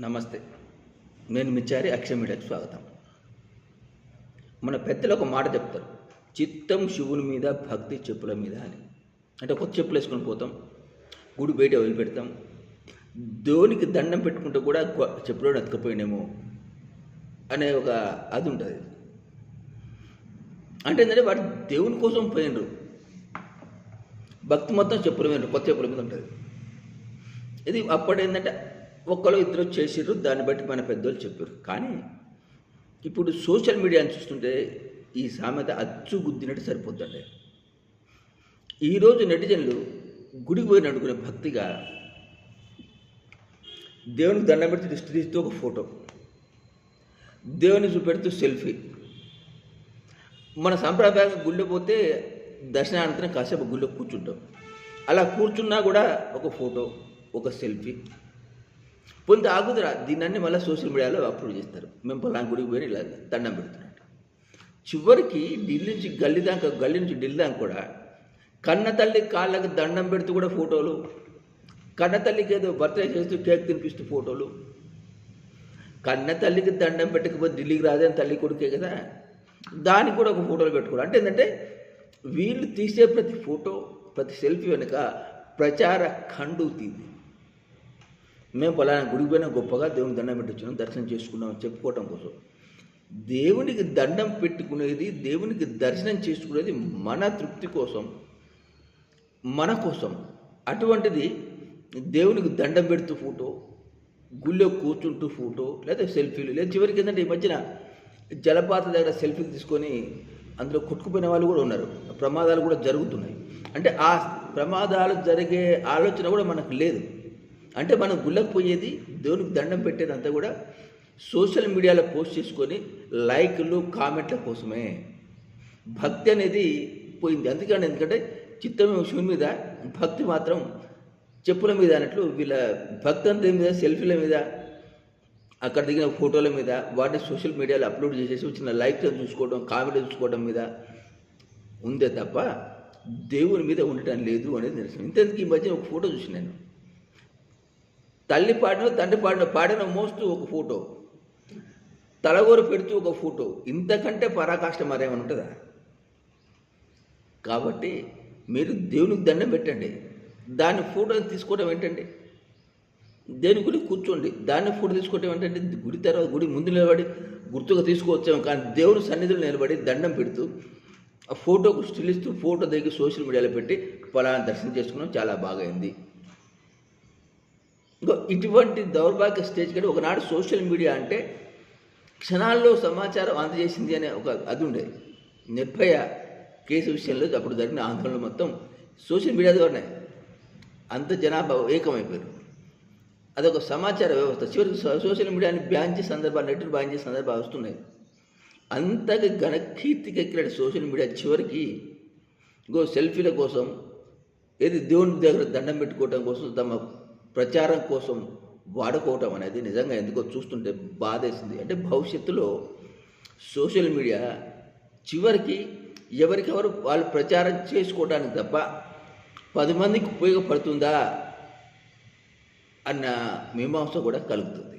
నమస్తే. నేను మిచ్చారి అక్షయ మీడియాకి స్వాగతం. మన పెద్దలు ఒక మాట చెప్తారు. చిత్తం శివుని మీద భక్తి చెప్పుల మీద అని. అంటే కొత్త చెప్పులు వేసుకొని పోతాం. గుడి బయట వదిలిపెడతాం. దేవునికి దండం పెట్టుకుంటే కూడా చెప్పులో ఎత్తుకపోయినేమో అనే ఒక అది ఉంటుంది. అంటే ఏంటంటే వాడు దేవుని కోసం పోయినరు భక్తి మొత్తం చెప్పుల మీద కొత్త చెప్పుల మీద ఉంటుంది. ఇది అప్పుడు ఏంటంటే ఒక్కరు ఇద్దరు చేసిర్రు దాన్ని బట్టి మన పెద్దోళ్ళు చెప్పారు కానీ ఇప్పుడు సోషల్ మీడియాని చూస్తుంటే ఈ సామెత అచ్చు గుద్దినట్టు సరిపోతుందండి ఈరోజు నెటిజన్లు గుడికి పోయి నడుకునే భక్తిగా దేవునికి దండం పెడితే దృష్టి తీస్తూ ఒక ఫోటో. దేవుని చూపెడుతూ సెల్ఫీ. మన సాంప్రదాయ గుళ్ళో పోతే దర్శనానంతరం కాసేపు గుళ్ళో కూర్చుంటాం. అలా కూర్చున్నా కూడా ఒక ఫోటో ఒక సెల్ఫీ. పొంది ఆగుదరా దీన్ని మళ్ళీ సోషల్ మీడియాలో అప్లోడ్ చేస్తారు. మేము పలానా గుడికి పోయి ఇలా దండం పెడుతున్నట్టు చివరికి ఢిల్లీ నుంచి గల్లీ దాకా గల్లీ నుంచి ఢిల్లీ దాకా కూడా కన్న తల్లి కాళ్ళకు దండం పెడుతూ కూడా ఫోటోలు కన్న తల్లికి ఏదో బర్త్డే చేస్తూ కేక్ తినిపిస్తూ ఫోటోలు. కన్న తల్లికి దండం పెట్టకపోతే ఢిల్లీకి రాదని తల్లి కొడుకే కదా. దానికి కూడా ఒక ఫోటోలు పెట్టుకోవడం అంటే ఏంటంటే వీళ్ళు తీసే ప్రతి ఫోటో ప్రతి సెల్ఫీ వెనుక ప్రచార ఖండు తీది మేము పలానా గుడికి పోయినా గొప్పగా దేవుని దండం పెట్టొచ్చున్నాం దర్శనం చేసుకున్నాం చెప్పుకోవటం కోసం. దేవునికి దండం పెట్టుకునేది దేవునికి దర్శనం చేసుకునేది మన తృప్తి కోసం మన కోసం. అటువంటిది దేవునికి దండం పెడుతూ ఫోటో గుళ్ళో కూర్చుంటూ ఫోటో లేదా సెల్ఫీలు లేదా చివరికి ఏంటంటే ఈ మధ్యన జలపాత దగ్గర సెల్ఫీలు తీసుకొని అందులో కొట్టుకుపోయిన వాళ్ళు కూడా ఉన్నారు. ప్రమాదాలు కూడా జరుగుతున్నాయి. అంటే ఆ ప్రమాదాలు జరిగే ఆలోచన కూడా మనకు లేదు. అంటే మనం గుళ్ళకు పోయేది దేవునికి దండం పెట్టేది అంతా కూడా సోషల్ మీడియాలో పోస్ట్ చేసుకొని లైక్లు కామెంట్ల కోసమే. భక్తి అనేది పోయింది. అందుకని ఎందుకంటే చిత్తం శివుని మీద భక్తి మాత్రం చెప్పుల మీద అన్నట్లు వీళ్ళ భక్తి అంతా మీద సెల్ఫీల మీద అక్కడ దిగిన ఫోటోల మీద వాటిని సోషల్ మీడియాలో అప్లోడ్ చేసేసి వచ్చిన లైక్లు చూసుకోవడం కామెంట్ చూసుకోవడం మీద ఉందే తప్ప దేవుని మీద ఉండటం లేదు అనేది నిరసన. ఇంతకీ ఈ మధ్య ఒక ఫోటో చూసి నేను? తల్లి పాడిన తండ్రి పాడిన పాడిన మోస్తూ ఒక ఫోటో. తలగోరు పెడుతూ ఒక ఫోటో. ఇంతకంటే పరాకాష్ట మరేమైనా ఉంటుందా? కాబట్టి మీరు దేవునికి దండం పెట్టండి. దాని ఫోటోని తీసుకోవడం ఏంటండి? దేని గుడి? కూర్చోండి. దాన్ని ఫోటో తీసుకోవటం ఏంటంటే గుడి తర్వాత గుడి ముందు నిలబడి గుర్తుగా తీసుకువచ్చాము కానీ దేవుని సన్నిధిలో నిలబడి దండం పెడుతూ ఆ ఫోటోకు స్టిల్ ఇస్తూ ఫోటో దగ్గర సోషల్ మీడియాలో పెట్టి పలానా దర్శనం చేసుకున్నాం. చాలా బాగా అయింది. ఇంకో ఇటువంటి దౌర్భాగ్య స్టేజ్ కంటే ఒకనాడు సోషల్ మీడియా అంటే క్షణాల్లో సమాచారం అందజేసింది అనే ఒక అది ఉండేది నిర్భయ కేసు విషయంలో అప్పుడు జరిగిన ఆందోళన మొత్తం సోషల్ మీడియా ద్వారానే. అంత జనాభా ఏకమైపోయారు. అదొక సమాచార వ్యవస్థ. చివరికి సోషల్ మీడియాని బ్యాన్ చేసే సందర్భాలు నెట్ను బ్యాన్ చేసే సందర్భాలు వస్తున్నాయి. అంతగా ఘనకీర్తికి ఎక్కిన సోషల్ మీడియా చివరికి ఇంకో సెల్ఫీల కోసం ఏది దేవుని దగ్గర దండం పెట్టుకోవటం కోసం తమ ప్రచారం కోసం వాడుకోవటం అనేది నిజంగా ఎందుకో చూస్తుంటే బాధేసింది. అంటే భవిష్యత్తులో సోషల్ మీడియా చివరికి ఎవరికెవరు వాళ్ళు ప్రచారం చేసుకోవడానికి తప్ప పది మందికి ఉపయోగపడుతుందా అన్న మీమాంస కూడా కలుగుతుంది.